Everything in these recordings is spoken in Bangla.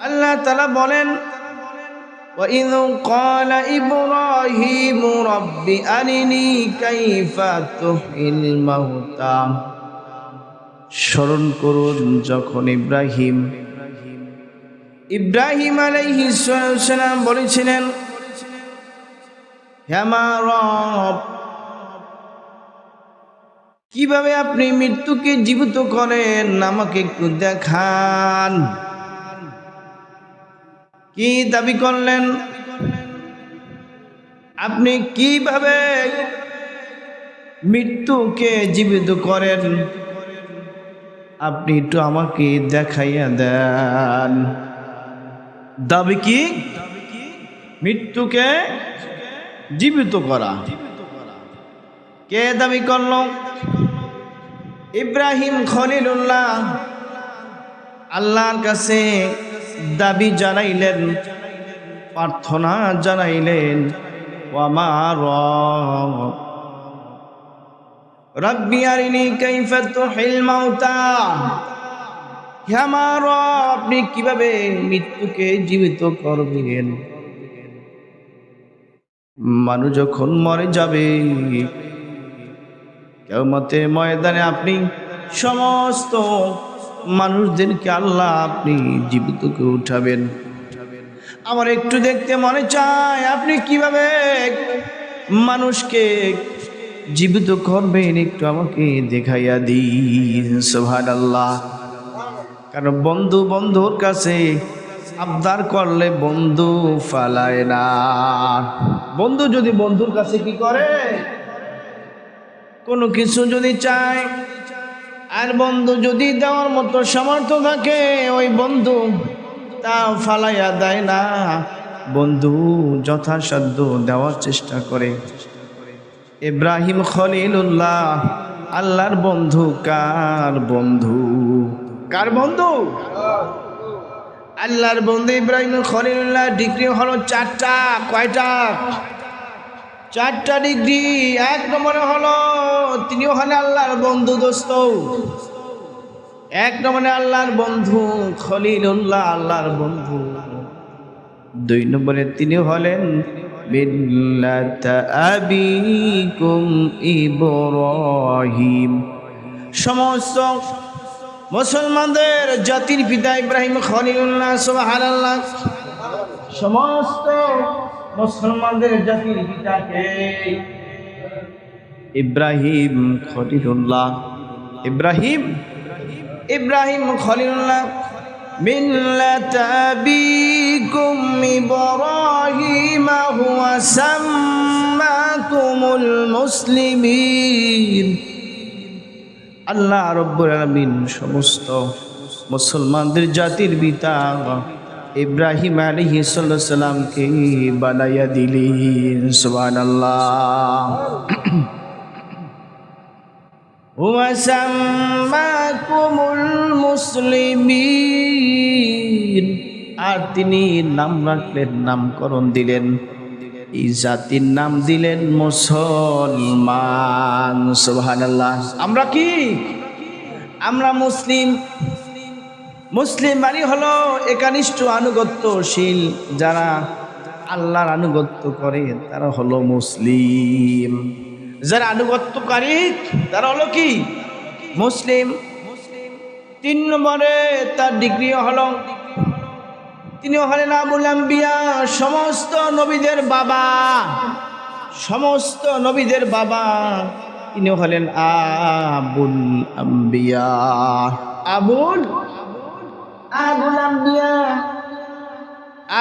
আল্লাহ তালা বলেন وإذ قال إبراهيم رب أرني كيف تحيي الموتى স্মরণ করুন যখন ইব্রাহিম ইব্রাহিম আলাইহিসসালাম বলেছিলেন হে আমার রব কিভাবে আপনি মৃত্যুকে জীবিত করেন আমাকে একটু দেখান কি দাবি করলেন? আপনি কীভাবে মৃত্যুকে জীবিত করেন? আপনি একটু আমাকে দেখাইয়া দেন। দাবি কি? মৃত্যুকে জীবিত করা। কে দাবি করল? ইব্রাহিম খলিলুল্লাহ। আল্লাহর কাছে দাবি জানাইলেন, প্রার্থনা জানাইলেন আমার রব্বি আরিনি কাইফা হে আমার আপনি কীভাবে মৃত্যুকে জীবিত করবেন? মানুষ যখন মরে যাবে কেউ মতে ময়দানে আপনি সমস্ত মানুষদেরকে আল্লাহ আপনি জীবিত করে উঠাবেন। আমার একটু দেখতে মনে চায়, আপনি কীভাবে মানুষকে জীবিত করবেন একটু আমাকে দেখাইয়া দিন সোহান আল্লাহ কারণ বন্ধু বন্ধুর কাছে আবদার করলে বন্ধু ফালায় না। বন্ধু যদি বন্ধুর কাছে কি করে? কোনো কিছু যদি চায় আর বন্ধু যদি দেওয়ার মতো সামর্থ্য থাকে, ওই বন্ধু তা ফালাইয়া দেয় না। বন্ধু যথাসাধ্য দেওয়ার চেষ্টা করে। ইব্রাহিম খলিলুল্লাহ, আল্লাহর বন্ধু কার বন্ধু? কার বন্ধু? আল্লাহর বন্ধু ইব্রাহিম খলিলুল্লাহ, ডিগ্রি হলো চারটা, কয়টা? চারটা ডিগ্রি, এক নম্বরে হলো তিনি হলেন আল্লাহর বন্ধু দোস্ত। এক নম্বরে আল্লাহর বন্ধু খলিলুল্লাহ, আল্লাহর বন্ধু। দুই নম্বরে তিনি হলেন আবিকুম সমস্ত মুসলমানদের জাতির পিতা ইব্রাহিম খলিলুল্লাহ সমস্ত মুসলমানদের জাতির পিতাকে। ইব্রাহিম খলিলুল্লাহ। ইব্রাহিম? ইব্রাহিম খলিলুল্লাহ। মিল্লাত আবিকুম ইব্রাহিম হুয়া সাম্মাকুমুল মুসলিমিন। আল্লাহ রব্বুল আলামিন সমস্ত মুসলমানদের জাতির পিতা। ইব্রাহিম আলহি সাল্লামকে বানাইয়া দিলেন সুবান আল্লাহ মুসলিমিন। আর তিনি নাম রাখলেন, নামকরণ দিলেন। এই জাতির নাম দিলেন মুসলমান, সুবহানাল্লাহ। আমরা কি? আমরা মুসলিম। মুসলিম মানে হলো একানিষ্ঠ আনুগত্যশীল, যারা আল্লাহর আনুগত্য করে, তারা হলো মুসলিম। যারা আনুগত্যকারী, তারা হলো কি? মুসলিম। তিন নম্বরে তার ডিগ্রি হলো, তিনি হলেন আবুল আম্বিয়া, সমস্ত নবীদের বাবা। সমস্ত নবীদের বাবা, তিনি হলেন আবুল আম্বিয়া। আবুল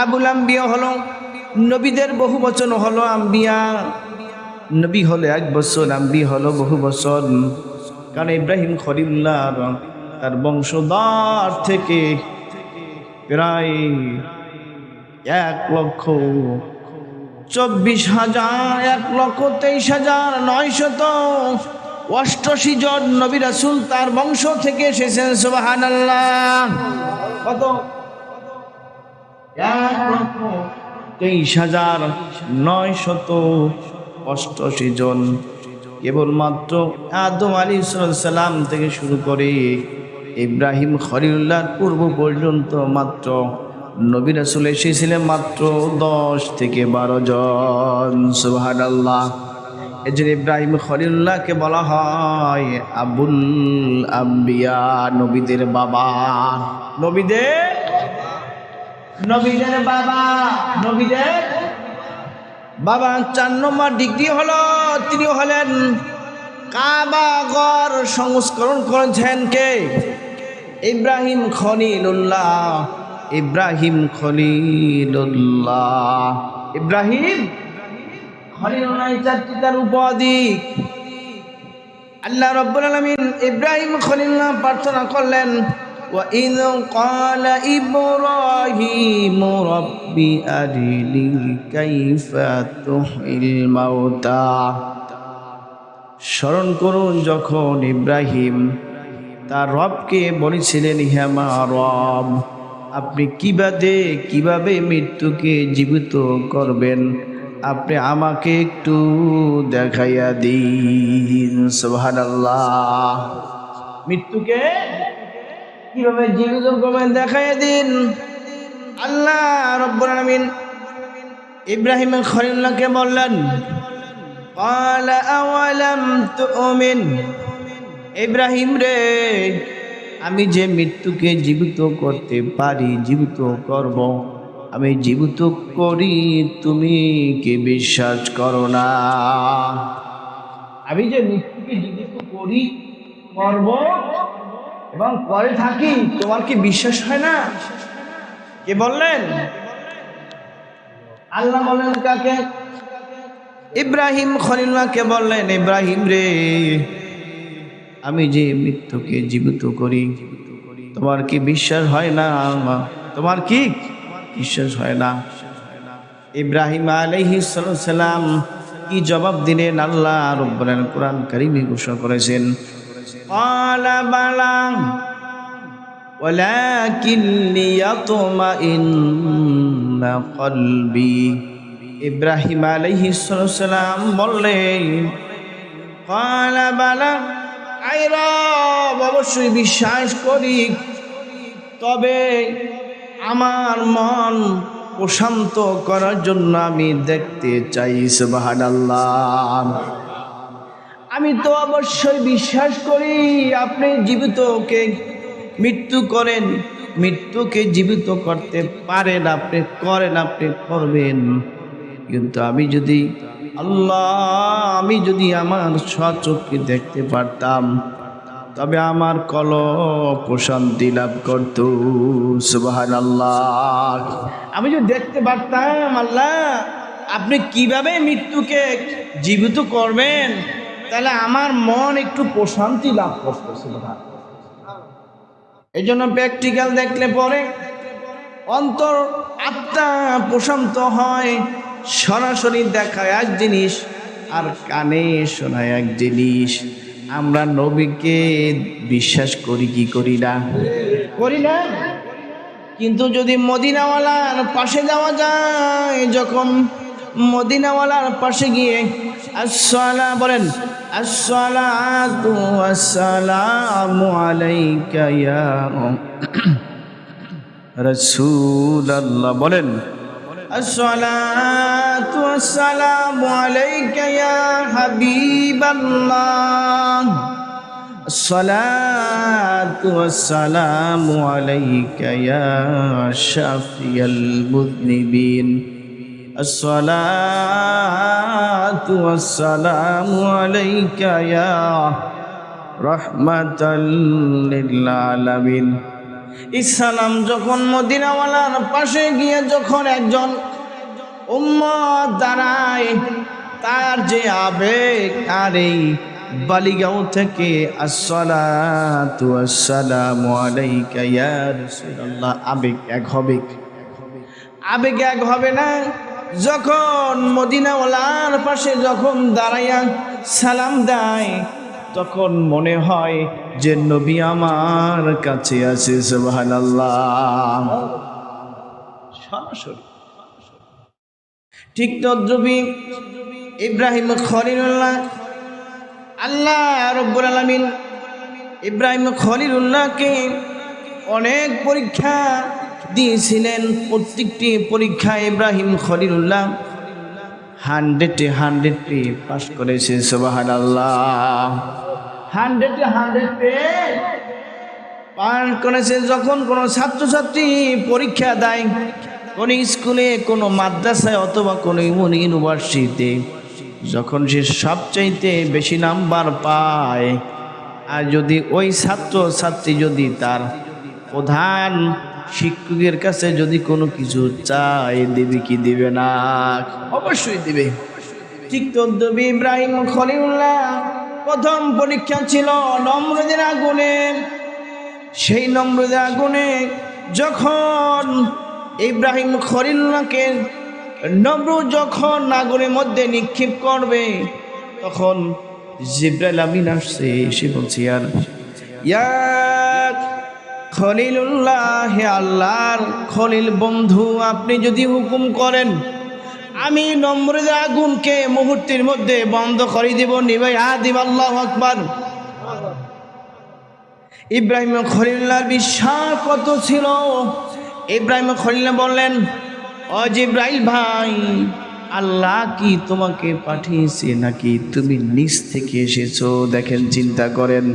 আবুল আম্বিয়া হলো নবীদের বহু বচন হলো আম্বিয়া। নবী হলে এক বছর আম্বি হলো বহু বছর। কারণ ইব্রাহিম খরিল্লাহ তার বংশধর থেকে প্রায় এক লক্ষ চব্বিশ হাজার, এক লক্ষ তেইশ হাজার নয়শত অষ্টশী জন নবী রাসুল তার বংশ থেকে এসেছেন সুবাহান কত? এক তেইশ হাজার নয় শত অষ্টশী জন। কেবলমাত্র আদম আলী সালাম থেকে শুরু করে ইব্রাহিম খলিউল্লাহর পূর্ব পর্যন্ত মাত্র নবী রাসুল এসেছিলেন মাত্র দশ থেকে বারো জন সুহান আল্লাহ এই জন্য ইব্রাহিম খলিল্লাহকে বলা হয় আবুল আম্বিয়া, নবীদের বাবা। নবীদের? নবীদের বাবা। নবীদের? বাবা, চার নম্বর ডিগ্রি হলো, তিনি হলেন কাবাগর সংস্করণ করেছেন কে? ইব্রাহিম খলিলুল্লাহ। ইব্রাহিম খলিলুল্লাহ। ইব্রাহিম খলিলুল্লাহ এই চারটি তার উপাধি আল্লাহ রব্বুল আলমিন ইব্রাহিম খলিল্লাহ প্রার্থনা করলেন وإذ قال إبراهيم رب أرني كيف تحيي الموتى স্মরণ করুন যখন ইব্রাহিম তার রবকে বলেছিলেন হ্যামা রব আপনি কিভাবে কিভাবে মৃত্যুকে জীবিত করবেন আপনি আমাকে একটু দেখাইয়া দিন সোহান আল্লাহ মৃত্যুকে কিভাবে জীবিত করবেন দেখাইয়া দিন আল্লাহ রব্বুল আলামিন ইব্রাহিম খলিল্লাহকে বললেন قال أولم تؤمن ইব্রাহিম রে আমি যে মৃত্যুকে জীবিত করতে পারি জীবিত করব আমি জীবিত করি, তুমি কি বিশ্বাস করো না? আমি যে মৃত্যুকে জীবিত করি, করব এবং পরে থাকি, তোমার কি বিশ্বাস হয় না? কে বললেন? আল্লাহ বলেন কাকে? ইব্রাহিম খলিল্লাহকে বললেন? ইব্রাহিম রে, আমি যে মৃত্যুকে জীবিত করি, তোমার কি বিশ্বাস হয় না? তোমার কি বিশ্বাস হয় না ইব্রাহিম আলহি সালাম কি জবাব দিলেন আল্লাহ রব্বুল কোরআন কারিমে ঘোষণা করেছেন قال بلى ولكن ليطمئن قلبي ইব্রাহিম আলহিসাম বললেন কলা বালা আইরব অবশ্যই বিশ্বাস করি তবে আমার মন প্রশান্ত করার জন্য আমি দেখতে চাই সুবাহান আল্লাহ আমি তো অবশ্যই বিশ্বাস করি, আপনি জীবিতকে মৃত্যু করেন। মৃত্যুকে জীবিত করতে পারেন, আপনি করেন, আপনি করবেন। কিন্তু আমি যদি, আল্লাহ, আমি যদি আমার স্বচক্ষে দেখতে পারতাম তবে আমার কল প্রশান্তি লাভ করত সুবাহান আল্লাহ আমি যদি দেখতে পারতাম, আল্লাহ, আপনি কীভাবে মৃত্যুকে জীবিত করবেন, তাহলে আমার মন একটু প্রশান্তি লাভ করতো সুবাহান এই জন্য প্র্যাকটিক্যাল দেখলে পরে অন্তর আত্মা প্রশান্ত হয়, সরাসরি দেখায় এক জিনিস, আর কানে শোনায় এক জিনিস। আমরা নবীকে বিশ্বাস করি, কি করি না? করি না। কিন্তু যদি মদিনাওয়ালার পাশে যাওয়া যায়, যখন মদিনাওয়ালার পাশে গিয়ে, আসসালা বলেন, আসসালাতু আসসালামু আলাইকা ইয়া রাসূলুল্লাহ বলেন الصلاة والسلام عليك يا حبيب الله. الصلاة والسلام عليك يا شافي المذنبين. الصلاة والسلام عليك يا رحمة للعالمين. ইসলাম যখন মদিনাওয়ালার পাশে গিয়ে যখন একজন দাঁড়ায়, তার যে আবেগ আর এই বালিগাঁও থেকে আসসালামু আবেগ এক হবে। আবেগ এক হবে না। যখন মদিনাওয়ালার পাশে যখন দাঁড়াইয়া সালাম দেয় তখন মনে হয় যে নবী আমার কাছে আছে, সুবহানাল্লাহ। সরাসরি। ঠিক তদ্রুপি ইব্রাহিম খলিলুল্লাহ, আল্লাহ রব্বুল আলমিন ইব্রাহিম খলিলুল্লাহকে অনেক পরীক্ষা দিয়েছিলেন। প্রত্যেকটি পরীক্ষায় ইব্রাহিম খলিলুল্লাহ হান্ড্রেডে হান্ড্রেড পে পাস করেছে সোবাহান আল্লাহ হান্ড্রেডে হান্ড্রেড পে পাস করেছে যখন কোনো ছাত্রছাত্রী পরীক্ষা দেয় কোনো স্কুলে, কোনো মাদ্রাসায় অথবা কোনো ইউনিভার্সিটিতে, যখন সে সবচাইতে বেশি নাম্বার পায়, আর যদি ওই ছাত্র ছাত্রী যদি তার প্রধান শিক্ষকের কাছে যদি কোনো কিছু চায় দেবে কি দিবে না? অবশ্যই দিবে। ঠিক ইব্রাহিম খলিউল্লাহ প্রথম পরীক্ষা ছিল নম্রদের আগুনে। সেই নম্রদের আগুনে যখন ইব্রাহিম খলিল্লাহকে নম্র যখন আগুনের মধ্যে নিক্ষেপ করবে, তখন জিব্রাইল আমিন আসছে এসে বলছি আর ইয়া খলিলুল্লাহ হে আল্লাহর খলিল বন্ধু, আপনি যদি হুকুম করেন, আমি নম্রের আগুনকে মুহূর্তের মধ্যে বন্ধ করে দিব, নিবাই আদিব আল্লাহ আকবার। ইব্রাহিম খলিল্লার বিশ্বাস কত ছিল? ইব্রাহিম খলিল্লা বললেন অজ ইব্রাহিম ভাই, আল্লাহ কি তোমাকে পাঠিয়েছে নাকি তুমি নিজ থেকে এসেছ? দেখেন, চিন্তা করেন।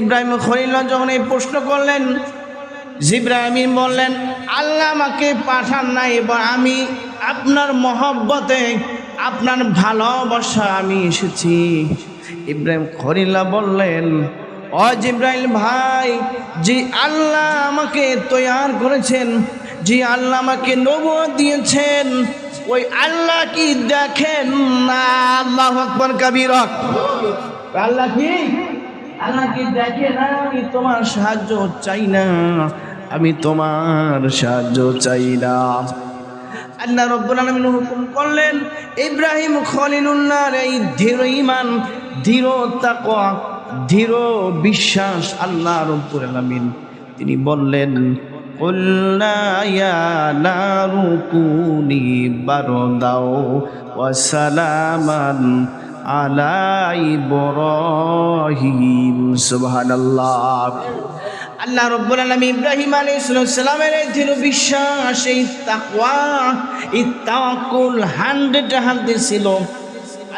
ইব্রাহিম খলিল্লা যখন এই প্রশ্ন করলেন জিব্রাহিম বললেন আল্লাহ আমাকে পাঠান না এবার আমি আপনার মহব্বতে আপনার ভালোবাসা আমি এসেছি। ইব্রাহিম খলিল্লা বললেন অ জিব্রাইল ভাই, যে আল্লাহ আমাকে তৈয়ার করেছেন, যে আল্লাহ আমাকে নব দিয়েছেন, ওই আল্লাহ কি দেখেন না? আল্লাহ আকবর, কাবির আল্লাহ কি? আল্লাহ দেখে না, আমি তোমার সাহায্য চাই না। আমি তোমার সাহায্য চাই না। আল্লাহ রব্বুল আলমিন হুকুম করলেন, ইব্রাহিম খলিলুল্লাহর এই ধীর ইমান ধীর তাকওয়া ধীর বিশ্বাস আল্লাহ রব্বুল আলমিন। তিনি বললেন কুনি বারদাও ওয়াসালামান আলা ইব্রাহিম, সুবহানাল্লাহ। আল্লাহ রব্বুল আলম ইব্রাহিম আলী ইসলামের এই দৃঢ় বিশ্বাস, এই তাকওয়া, এই তাওয়াক্কুল হান্ড্রেড হান্ড্রেড ছিল।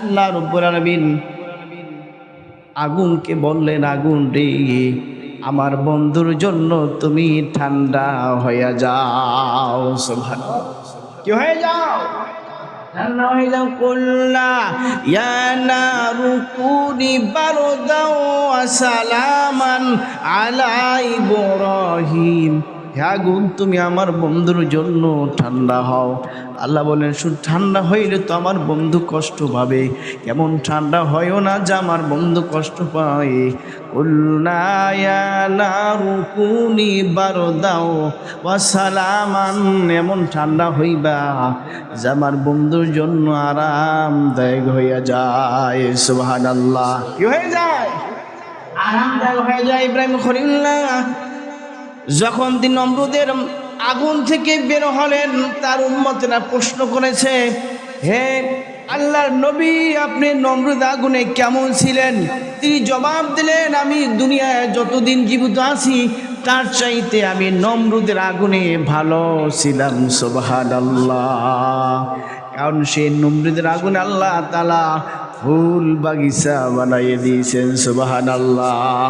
আল্লাহ রব্বুল আলমিন আগুনকে বললেন, আগুন রে, আমার বন্ধুর জন্য তুমি ঠান্ডা হয়ে যাও কি হয়ে যাও? ঠান্ডা হয়ে যাও কুল্লা ইয়া নারু কুনি বারদাও ওয়া সালামান আলা ইব্রাহিম হে আগুন তুমি আমার বন্ধুর জন্য ঠান্ডা হও। আল্লাহ বলেন, শুধু ঠান্ডা হইলে তো আমার বন্ধু কষ্ট পাবে। কেমন ঠান্ডা হয়ও না যে আমার বন্ধু কষ্ট পায়। কুনি বারো দাও সালামান। এমন ঠান্ডা হইবা যে আমার বন্ধুর জন্য আরামদায়ক হইয়া যায়। সুবাহান আল্লাহ কি হয়ে যায়? আরামদায়ক হয়ে যায় ইব্রাহিম খলিল্লাহ যখন তিনি নমরুদের আগুন থেকে বের হলেন, তার উন্মতেরা প্রশ্ন করেছে, হে আল্লাহর নবী, আপনি নমরুদ আগুনে কেমন ছিলেন? তিনি জবাব দিলেন, আমি দুনিয়ায় যতদিন জীবিত আছি, তার চাইতে আমি নমরুদের আগুনে ভালো ছিলাম আল্লাহ কারণ সেই নমরুদের আগুনে আল্লাহ তালা ফুল বাগিচা বানাইয়ে দিয়েছেন সোবাহান আল্লাহ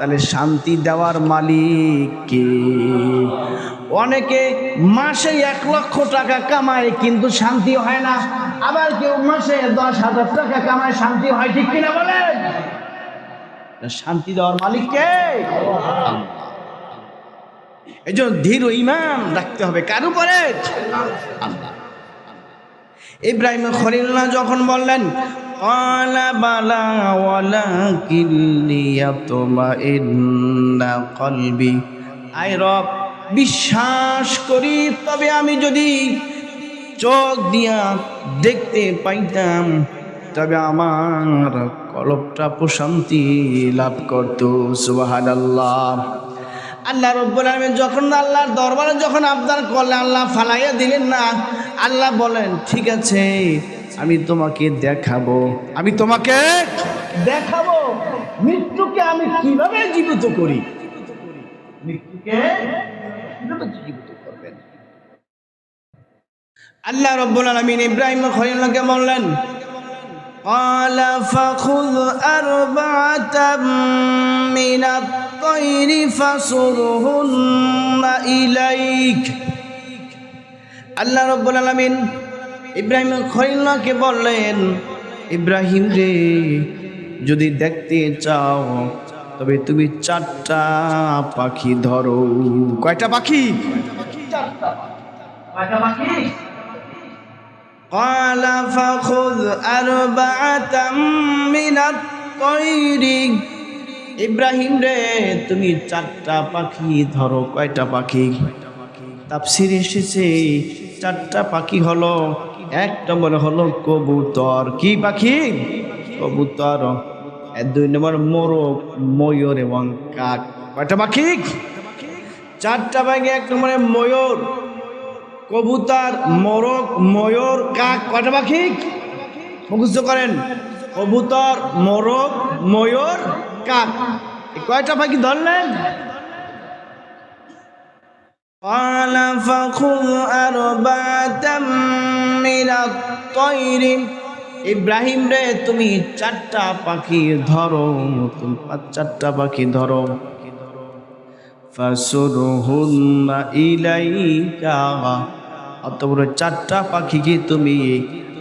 তাহলে শান্তি দেওয়ার মালিক কে? অনেকে মাসে এক লক্ষ টাকা কামায়, কিন্তু শান্তি হয় না। আবার কেউ মাসে দশ হাজার টাকা কামায়, শান্তি হয় ঠিক কিনা বলেন? শান্তি দেওয়ার মালিক কে? এই জন্য ধীর ইমান রাখতে হবে, কার উপরে? ইব্রাহিম খলিল্লাহ যখন বললেন قال بلى ولكن ليطمئن قلبي আই রব বিশ্বাস করি তবে আমি যদি চোখ দিয়া দেখতে পাইতাম তবে আমার কলপটা প্রশান্তি লাভ করতো সুবাহান আল্লাহ আল্লাহ রব্বুল আলমিন যখন আল্লাহর দরবারে যখন আবদার করলেন আল্লাহ ফালাইয়া দিলেন না আল্লাহ বলেন ঠিক আছে আমি তোমাকে দেখাবো আমি তোমাকে দেখাবো মৃত্যুকে আমি কিভাবে জীবিত করি মৃত্যুকে একজনকে জীবিত করবেন আল্লাহ রব্বুল আলমিন ইব্রাহিম খলিল্লাহকে বললেন قال فخذ أربعة من الطير فصرهن إليك আল্লাহ রব্বুল আলমিন ইব্রাহিম খলিল্লাহকে বললেন ইব্রাহিম রে যদি দেখতে চাও তবে তুমি চারটা পাখি ধরো কয়টা পাখি কয়টা পাখি قال فخذ أربعة من الطير ইব্রাহিম রে তুমি চারটা পাখি ধরো কয়টা পাখি তাফসির এসেছে চারটা পাখি হলো এক নম্বর হলো কবুতর। কি পাখি? কবুতর। দুই নম্বর মোরগ, ময়ূর এবং কাক। কয়টা পাখি? চারটা পাখি, এক নম্বরে ময়ূর, কবুতর, মোরগ, ময়ূর, কাক। কয়টা পাখি? মুখস্থ করেন। কবুতর, মোরগ, ময়ূর, কাক। কয়টা পাখি ধরলেন? قال فخذ أربعة من الطير ইব্রাহিম রে তুমি চারটা পাখি ধরো তুমি পাঁচ চারটা পাখি ধরো ফাসুরহুন্না ইলাইকা অতপর চারটা পাখিকে তুমি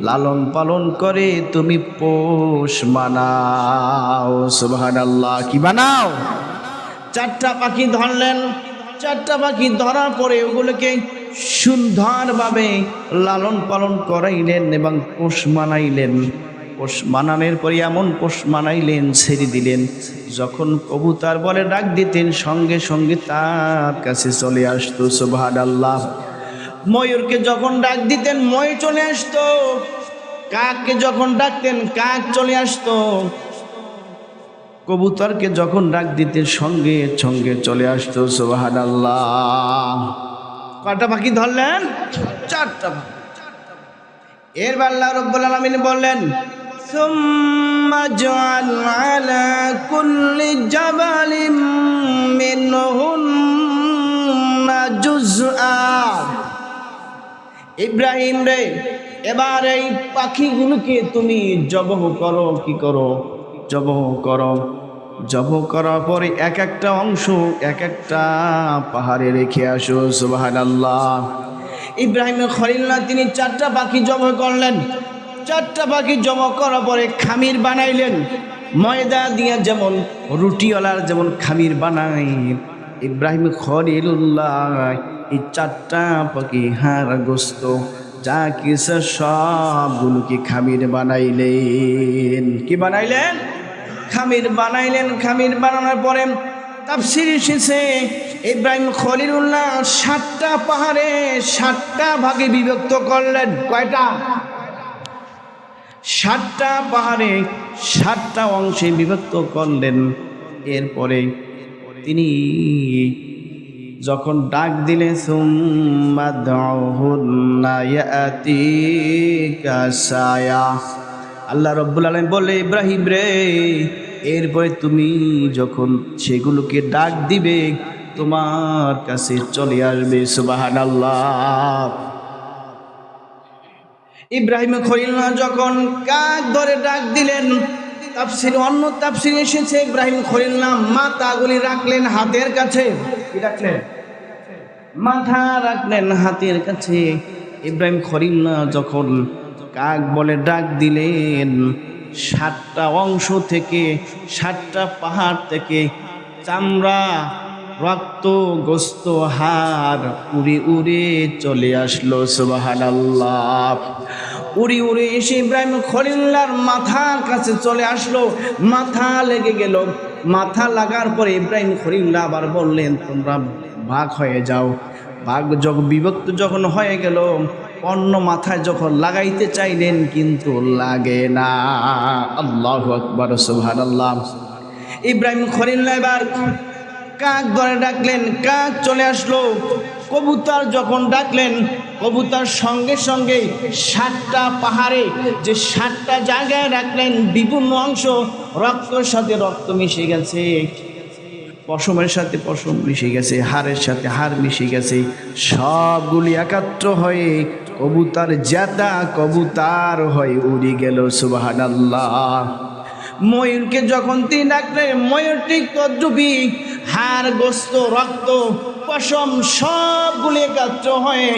লালন পালন করে তুমি পোষ মানাও সুবহানাল্লাহ কি বানাও চারটা পাখি ধরলেন চারটা পাখি ধরার পরে ওগুলোকে সুন্দরভাবে লালন পালন করাইলেন এবং পোষ মানাইলেন পোষ মানানোর পরে এমন পোষ মানাইলেন ছেড়ে দিলেন। যখন কবুতার বলে ডাক দিতেন, সঙ্গে সঙ্গে তার কাছে চলে আসতো সুবহান আল্লাহ ময়ূরকে যখন ডাক দিতেন ময়ূর চলে আসতো। কাককে যখন ডাকতেন, কাক চলে আসতো। কবুতরকে যখন ডাক দিতে সঙ্গে সঙ্গে চলে আসতো সোহান আল্লাহ কটা পাখি ধরলেন চারটা পাখি এর আল্লাহ রব্বুল আলমিন বললেন ثم اجعل على كل جبل منهن جزءا ইব্রাহিম রে এবার এই পাখিগুলোকে তুমি জবহ করো কি করো জবহ করো। জবহ করার পরে এক একটা অংশ, এক একটা পাহাড়ে রেখে আসো সুবাহান আল্লাহ ইব্রাহিম খলিল্লাহ তিনি চারটা পাখি জবহ করলেন। চারটা পাখি জমা করার পরে খামির বানাইলেন। ময়দা দিয়া যেমন রুটিওয়ালার যেমন খামির বানাই ইব্রাহিম খলিলুল্লাহ এই চারটা পাখি হার গোস্ত, যা কিছু সবগুলোকে খামির বানাইলেন। কি বানাইলেন? খামির বানাইলেন, খামির বানানোর পরে তাফসির এসেছে। ইব্রাহিম খলিলুল্লাহ সাতটা পাহাড়ে সাতটা ভাগে বিভক্ত করলেন। কয়টা? সাতটা পাহাড়ে সাতটা অংশে বিভক্ত করলেন। এরপরে তিনি যখন ডাক দিলে সুম্মা দাউহুন্না ইয়াতিকা সায়া। আল্লাহ রব্বুল আলম বলে ইব্রাহিম রে, এরপরে তুমি যখন সেগুলোকে ডাক দিবে, তোমার কাছে চলে আসবে সুবাহান আল্লাহ ইব্রাহিম খলিল্লা যখন কাক ধরে ডাক দিলেন, তাফসির, অন্য তাফসির এসেছে, ইব্রাহিম খলিল্লা মাথাগুলি রাখলেন হাতের কাছে। রাখলেন? মাথা রাখলেন হাতের কাছে। ইব্রাহিম খলিল্লা যখন কাক বলে ডাক দিলেন। সাতটা অংশ থেকে সাতটা পাহাড় থেকে চামড়া, রক্ত, গোস্ত হার উড়ে উড়ে চলে আসলো সুবাহান উড়ি উড়ে এসে ইব্রাহিম খলিল্লার মাথার কাছে চলে আসলো। মাথা লেগে গেল। মাথা লাগার পরে ইব্রাহিম খলিল্লা আবার বললেন, তোমরা ভাগ হয়ে যাও। ভাগ যখন বিভক্ত যখন হয়ে গেল অন্য মাথায় যখন লাগাইতে চাইলেন কিন্তু লাগে না। আল্লাহ আকবর সুহান আল্লাহ ইব্রাহিম খলিল্লা এবার কাক ধরে ডাকলেন, কাক চলে আসলো। কবুতর যখন ডাকলেন, কবুতর সঙ্গে সঙ্গে সাতটা পাহাড়ে যে সাতটা জায়গায় রাখলেন বিভিন্ন অংশ, রক্তর সাথে রক্ত মিশে গেছে। পশমের সাথে পশম মিশে গেছে, হাড়ের সাথে হাড় মিশে গেছে। সবগুলি একাত্র হয়ে কবুতার জাতা কবুতার হয় উড়ি গেল সুবাহান আল্লাহ ময়ূরকে যখন তিনি ডাকলে ময়ূরটি তদ্রুপি হার গোস্ত, রক্ত, পশম সব সবগুলি একাত্র হয়ে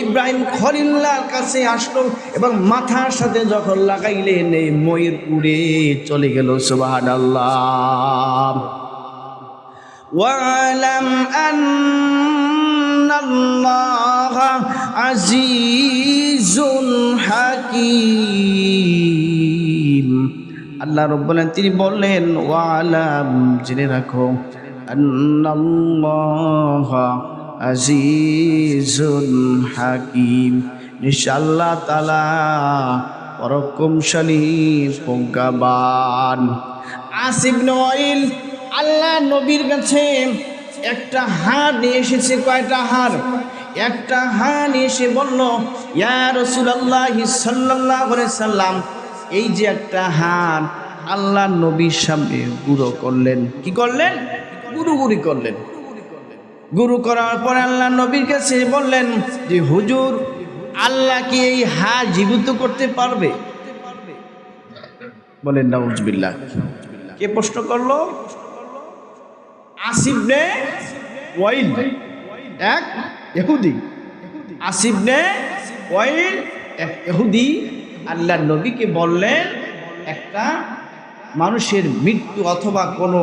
ইব্রাহিম খলিল্লার কাছে আসলো এবং মাথার সাথে যখন লাগাইলেন, এই ময়ূর উড়ে চলে গেল সুবাহান আল্লাহ ওয়ালাম আন الله عزيز حكيم আল্লাহ রব বলেন তিনি বললেন ওয়ালাম জেনে রাখো আন্নাল্লাহ আজিজুল হাকিম নিশ্চয় আল্লাহ তালা পরক্রমশালী প্রজ্ঞাবান আসিব নইল আল্লাহ নবীর কাছে একটা হাড় নিয়ে এসেছে, কয়টা হাড় একটা হাড় নিয়ে এসে বলল, ইয়া রসুল্লাহ সাল্লাহ সাল্লাম, এই যে একটা হাড় আল্লাহ নবীর সামনে গুঁড়ো করলেন। কি করলেন? গুরুগুরি করলেন। গুরু করার পরে আল্লাহ নবীর কাছে বললেন যে, হুজুর, আল্লাহ কি এই হাড় জীবিত করতে পারবে? বলেন, নাউজবিল্লাহ। কে প্রশ্ন করল? আসিফ নে ওয়াইল। এক এহুদি আসিফ নে ওয়াইল। এক এহুদি আল্লাহ নবীকে বললেন, একটা মানুষের মৃত্যু অথবা কোনো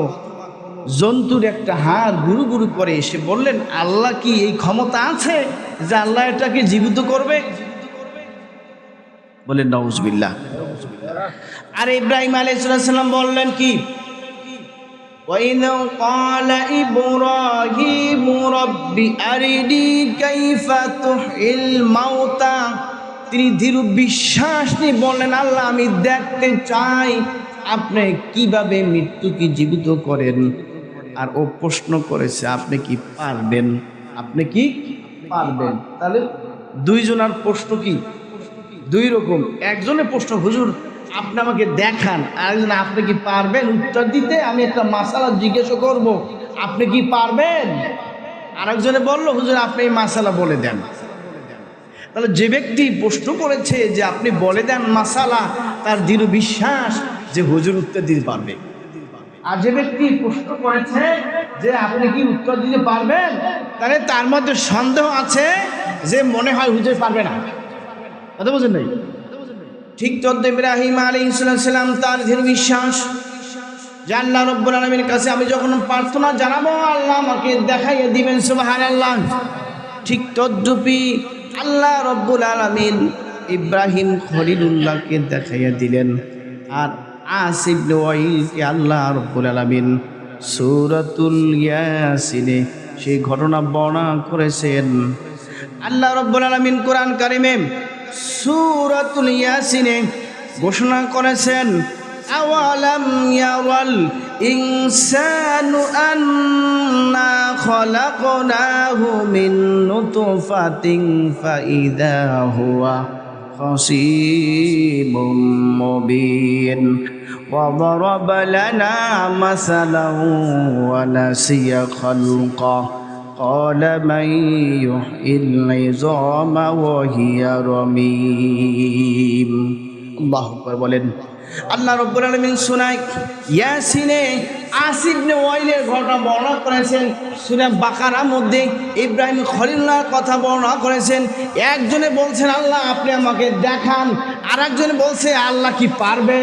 জন্তুর একটা হাত গুরু গুরু করে এসে বললেন, আল্লাহ কি এই ক্ষমতা আছে যে আল্লাহ এটাকে জীবিত করবে? বলেন নওজবিল্লাহ আর ইব্রাহিম আলাইসাল্লাম বললেন কি وإذ قال إبراهيم رب أرني كيف تحيي الموتى তিনি দৃঢ় বিশ্বাস নিয়ে বললেন আল্লাহ আমি দেখতে চাই আপনি কিভাবে মৃত্যুকে জীবিত করেন আর ও প্রশ্ন করেছে আপনি কি পারবেন আপনি কি পারবেন তাহলে দুইজনার প্রশ্ন কি দুই রকম একজনের প্রশ্ন হুজুর আপনি আমাকে দেখান আর একজন আপনি কি পারবেন? উত্তর দিতে আমি একটা মাসালা জিজ্ঞাসা করব। আপনি কি পারবেন? আরেকজনে বলল, হুজুর, আপনি এই মাসালা বলে দেন। তাহলে যে ব্যক্তি প্রশ্ন করেছে যে আপনি বলে দেন মাসালা, তার দৃঢ় বিশ্বাস যে হুজুর উত্তর দিতে পারবে। আর যে ব্যক্তি প্রশ্ন করেছে যে আপনি কি উত্তর দিতে পারবেন, তাহলে তার মধ্যে সন্দেহ আছে যে মনে হয় হুজুর পারবে না। কথা বুঝেন নাই? ঠিক তদ্দ ইব্রাহিম আলী ইসলাম তার দৃঢ় বিশ্বাস। যে আল্লাহ রব্বুল আলমীর কাছে আমি যখন প্রার্থনা জানাব, আল্লাহ আমাকে দেখাইয়ে দিবেন সুবাহান আল্লাহ ঠিক তদ্রুপি আল্লাহ রব্বুল আলমিন ইব্রাহিম খলিলুল্লাহকে দেখাইয়া দিলেন। আর আসিব ওয়াইলকে আল্লাহ রব্বুল আলমিন সৌরাতুল ইয়াসিনে সেই ঘটনা বর্ণনা করেছেন। আল্লাহ রব্বুল আলমিন কোরআন কারিমে সুরাতুল ইয়াসিনে ঘোষণা করেছেন আওয়ালাম ইয়াওয়াল ইনসানু আন্না খলাকনাহু মিন নুতফাতিন ফাইদা হুয়া খসিমুম মুবিন وضرب لنا مثلا ونسي خلقه قال من يحيي العظام وهي رميم আল্লাহ আকবার বলেন আল্লাহ রব্বুল আলামিন শোনায় ইয়াসিনে আসিফ নে ওয়াইলের ঘটনা বর্ণনা করেছেন সূরা বাকারার মধ্যে ইব্রাহিম খলিল্লাহর কথা বর্ণনা করেছেন একজনে বলছেন আল্লাহ আপনি আমাকে দেখান আর একজনে বলছে আল্লাহ কি পারবে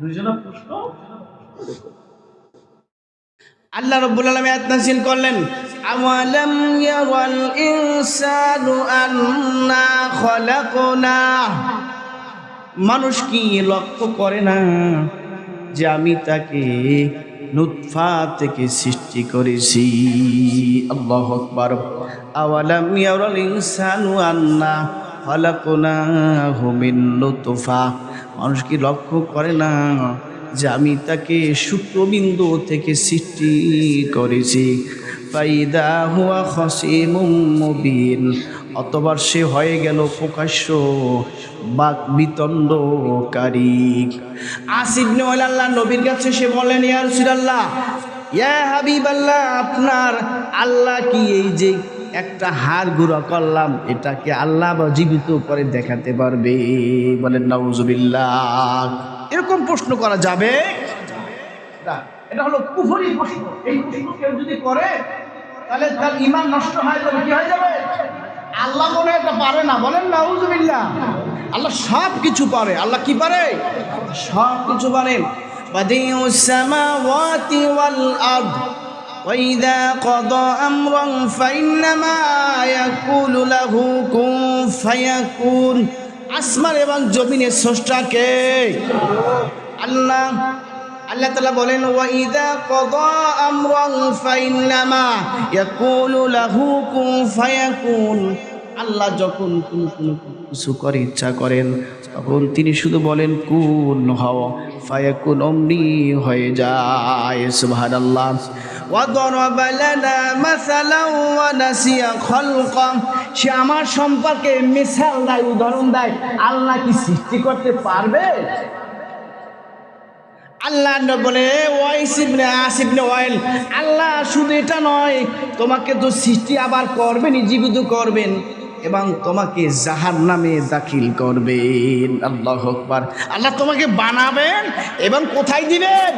দুইজনের প্রশ্ন আল্লাহ রব্বুল আলমী আত্মাসীন করলেন আওয়ালাম ইয়াওয়াল ইনসানু আন্না খলাকনা? মানুষ কি লক্ষ্য করে না যে আমি তাকে নুৎফা থেকে সৃষ্টি করেছি? আল্লাহ আকবার। আওয়ালাম ইয়াওয়াল ইনসানু আন্না খলাকনাহু মিন লুতফা মানুষ কি লক্ষ্য করে না যে আমি তাকে শুক্রবিন্দু থেকে সৃষ্টি করেছি। ফাইদা হুয়া খসিমুম মুবিন। অতবার সে হয়ে গেল প্রকাশ্য বাক বিতণ্ডকারী। আসিবনে আল্লাহ নবীর কাছে সে বলেন, ইয়া রাসূলুল্লাহ, ইয়া হাবিবাল্লাহ, আপনার আল্লাহ কি এই যে একটা হার গুঁড়ো করলাম, এটাকে আল্লাহ জীবিত করে দেখাতে পারবে? বলেন, নাউজুবিল্লাহ। এরকম প্রশ্ন করা যাবে না, এটা হলো কুফরি প্রশ্ন এই প্রশ্ন কেউ যদি করে তাহলে তার ইমান নষ্ট হয়ে যাবে কি হয়ে যাবে আল্লাহ মনে হয় এটা পারে না বলেন নাউজুবিল্লাহ আল্লাহ সব কিছু পারে আল্লাহ কি পারে সব কিছু পারে بديع السماوات والأرض وإذا قضى أمرا فإنما يقول له كن فيكون আসমান এবং জমিনের স্রষ্টাকে আল্লাহ আল্লাহ তালা বলেন ওয়াইদা কদা আমরান ফাইন্নামা ইয়াকুলু লাহু কুন ফায়াকুন। আল্লাহ যখন কোন কোন কিছু করে, ইচ্ছা করেন, তখন তিনি শুধু বলেন, কুন হও ফায়াকুন, অমনি হয়ে যায়। সুবহানাল্লাহ। وضرب لنا مثلا ونسي خلقه সে আমার সম্পর্কে মিসাল দেয় উদাহরণ দেয় আল্লাহ কি সৃষ্টি করতে পারবে আল্লাহ ন- বলে ওয়াইসিবনে আসিবনে ওয়াইল আল্লাহ শুধু এটা নয় তোমাকে তো সৃষ্টি আবার করবেন জীবিত করবেন এবং তোমাকে জাহার নামে দাখিল করবেন আল্লাহ আকবার আল্লাহ তোমাকে বানাবেন এবং কোথায় দিবেন